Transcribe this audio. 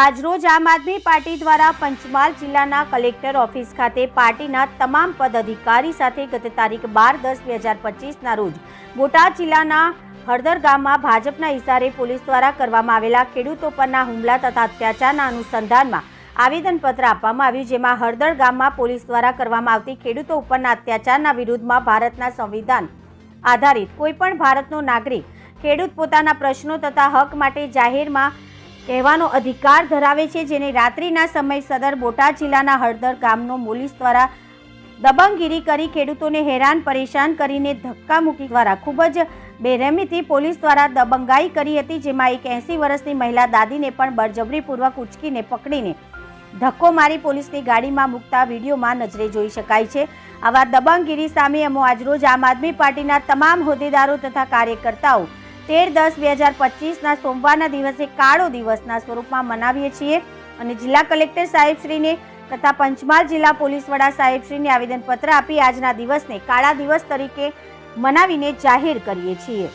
આજરોજ આમ આદમી પાર્ટી દ્વારા પંચમહાલ જિલ્લાના કલેક્ટર ઓફિસ ખાતે પાર્ટીના તમામ પદાધિકારી સાથે ગત તારીખ બાર દસ બે હજાર પચીસના રોજ બોટાદ જિલ્લાના હળદર ગામમાં ભાજપના ઇશારે પોલીસ દ્વારા કરવામાં આવેલા ખેડૂતો પરના હુમલા તથા અત્યાચારના અનુસંધાનમાં આવેદનપત્ર આપવામાં આવ્યું જેમાં હળદર ગામમાં પોલીસ દ્વારા કરવામાં આવતી ખેડૂતો ઉપરના અત્યાચારના વિરુદ્ધમાં ભારતના સંવિધાન આધારિત કોઈપણ ભારતનો નાગરિક ખેડૂત પોતાના પ્રશ્નો તથા હક માટે જાહેરમાં કહેવાનો અધિકાર ધરાવે છે, જેને રાત્રિના સમય સદર બોટાદ જિલ્લાના હળદર ગામનો પોલીસ દ્વારા દબંગગીરી કરી ખેડૂતોને હેરાન, પરેશાન કરીને ધક્કા મૂકી દ્વારા ખૂબ જ બેરહેમીથી પોલીસ દ્વારા દબંગાઈ કરી હતી, જેમાં એક એંસી વર્ષની મહિલા દાદીને પણ બળજબરીપૂર્વક ઉચકીને પકડીને ધક્કો મારી પોલીસની ગાડીમાં મૂકતા વિડીયોમાં નજરે જોઈ શકાય છે. આવા દબંગગીરી સામે અમો આજરોજ આમ આદમી પાર્ટીના તમામ હોદ્દેદારો તથા કાર્યકર્તાઓ તેર દસ બે હજાર પચીસના સોમવારના દિવસે કાળો દિવસના સ્વરૂપમાં મનાવીએ છીએ અને જિલ્લા કલેક્ટર સાહેબશ્રીને તથા પંચમહાલ જિલ્લા પોલીસ વડા સાહેબશ્રીને આવેદનપત્ર આપી આજના દિવસને કાળા દિવસ તરીકે મનાવીને જાહેર કરીએ છીએ.